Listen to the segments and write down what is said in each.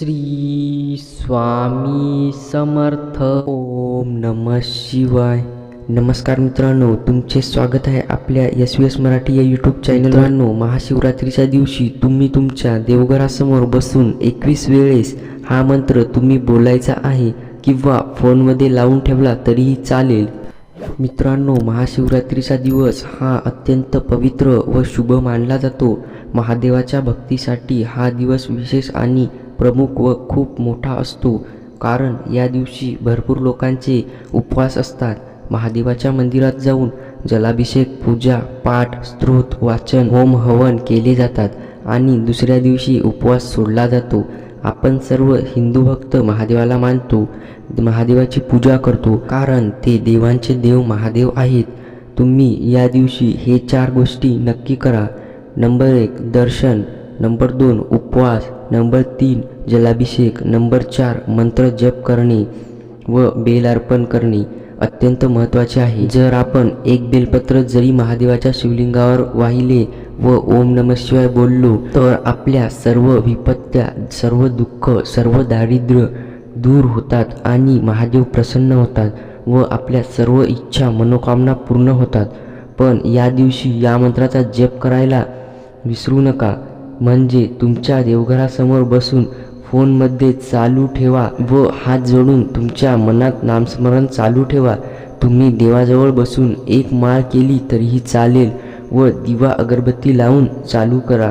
श्री स्वामी समर्थ. ओम नम शिवाय. नमस्कार मित्रांनो तुमचे स्वागत आहे आपल्या एस व्ही एस मराठी या यूट्यूब चॅनल महाशिवरात्रीच्या दिवशी तुम्ही तुमच्या देवघरासमोर बसून एकवीस वेळेस हा मंत्र तुम्ही बोलायचा आहे किंवा फोनमध्ये लावून ठेवला तरीही चालेल. मित्रांनो महाशिवरात्रीचा दिवस हा अत्यंत पवित्र व शुभ मानला जातो. महादेवाच्या भक्तीसाठी हा दिवस विशेष आणि प्रमुख व खूप मोठा असतो. कारण या दिवशी भरपूर लोकांचे उपवास असतात. महादेवाच्या मंदिरात जाऊन जलाभिषेक पूजा पाठ स्त्रोत वाचन होम हवन केले जातात आणि दुसऱ्या दिवशी उपवास सोडला जातो. आपण सर्व हिंदू भक्त महादेवाला मानतो. महादेवाची पूजा करतो. कारण ते देवांचे देव महादेव आहेत. तुम्ही या दिवशी हे चार गोष्टी नक्की करा. नंबर एक दर्शन. नंबर दोन उपवास. नंबर तीन जलाभिषेक. नंबर चार मंत्र जप करणे व बेल अर्पण करणे अत्यंत महत्त्वाचे आहे. जर आपण एक बेलपत्र जरी महादेवाच्या शिवलिंगावर वाहिले व ओम नम शिवाय बोललो तर आपल्या सर्व विपत्त्या सर्व दुःख सर्व दारिद्र्य दूर होतात आणि महादेव प्रसन्न होतात व आपल्या सर्व इच्छा मनोकामना पूर्ण होतात. पण या दिवशी या मंत्राचा जप करायला विसरू नका. म्हणजे तुमच्या देवघरासमोर बसून फोनमध्ये चालू ठेवा व हात जोडून तुमच्या मनात नामस्मरण चालू ठेवा. तुम्ही देवाजवळ बसून एक माळ केली तरीही चालेल व दिवा अगरबत्ती लावून चालू करा.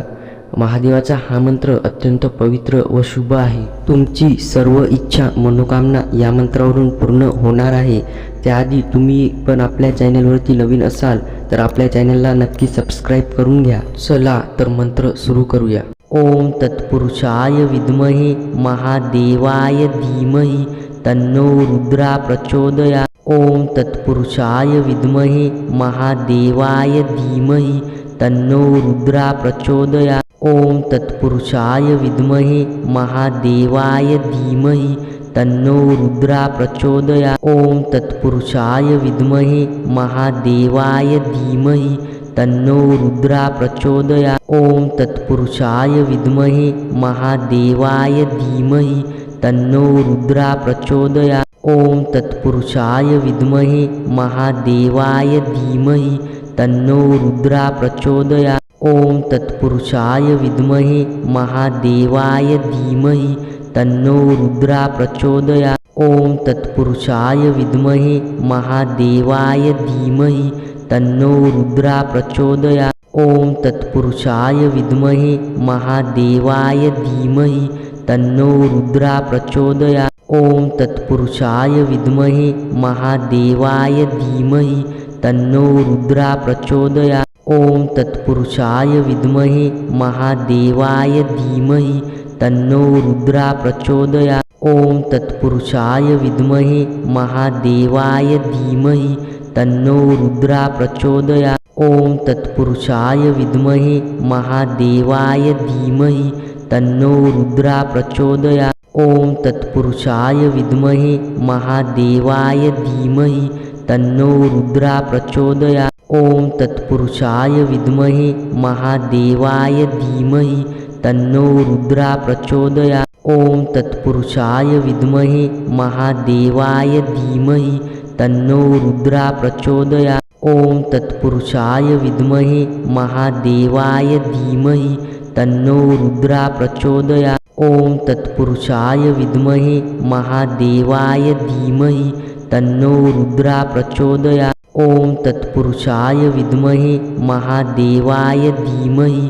महादेवाचा हा मंत्र अत्यंत पवित्र व शुभ आहे. तुमची सर्व इच्छा मनोकामना या मंत्रावरून पूर्ण होणार आहे. त्याआधी तुम्ही पण आपल्या चॅनलवरती नवीन असाल तर आपल्या चॅनलला नक्की सबस्क्राईब करून घ्या. चला तर मंत्र सुरू करूया. ओम तत्पुरुषाय विद्महे महादेवाय धीमहि तन्नो रुद्रा प्रचोदया. ओम तत्पुरुषाय विद्महे महादेवाय धीमहि तन्नो रुद्रा प्रचोदया. ओम तत्पुरुषाय विद्महे महादेवाय धीमहि तन्नो रुद्रा प्रचोदया। ओम तत्पुरुषाय विद्महे। महादेवाय धीमहि। तन्नो रुद्रा प्रचोदया। ओम तत्पुरुषाय विद्महे। महादेवाय धीमहि। तन्नो रुद्रा प्रचोदया। ओम तत्पुरुषाय विद्महे। महादेवाय धीमहि। तन्नो रुद्रा प्रचोदया। ओम तत्पुरुषाय विद्महे। महादेवाय धीमहि। तन्नो रुद्रा प्रचोदया। ओम तत्पुरुषाय विद्महे महादेवाय धीमहि तन्नो रुद्रा प्रचोदया। ओम तत्पुरुषाय विद्महे महादेवाय धीमहि तन्नो रुद्रा प्रचोदया। ओम तत्पुरुषाय विद्महे महादेवाय धीमहि तन्नो रुद्रा प्रचोदया। ओम तत्पुरुषाय विद्महे महादेवाय धीमहि तन्नो रुद्रा प्रचोदया। ओम तत्पुरुषाय विद्महे महादेवाय धीमहि तन्नो रुद्रा प्रचोदया। ओम तत्पुरुषाय विद्महे महादेवाय धीमहि तन्नो रुद्रा प्रचोदया। ओम तत्पुरुषाय विद्महे महादेवाय धीमहि तन्नो रुद्रा प्रचोदया। ओम तत्पुरुषाय विद्महे महादेवाय धीमहि तन्नो रुद्रा प्रचोदया। ओम तत्पुरुषाय विद्महे महादेवाय धीमहि तन्नो रुद्रा प्रचोदया। ओम तत्पुरुषाय विद्महे महादेवाय धीमहि तन्नो रुद्रा प्रचोदया। ओम तत्पुरुषाय विद्महे महादेवाय धीमहि तन्नो रुद्रा प्रचोदया। ओम तत्पुरुषाय विद्महे महादेवाय धीमहि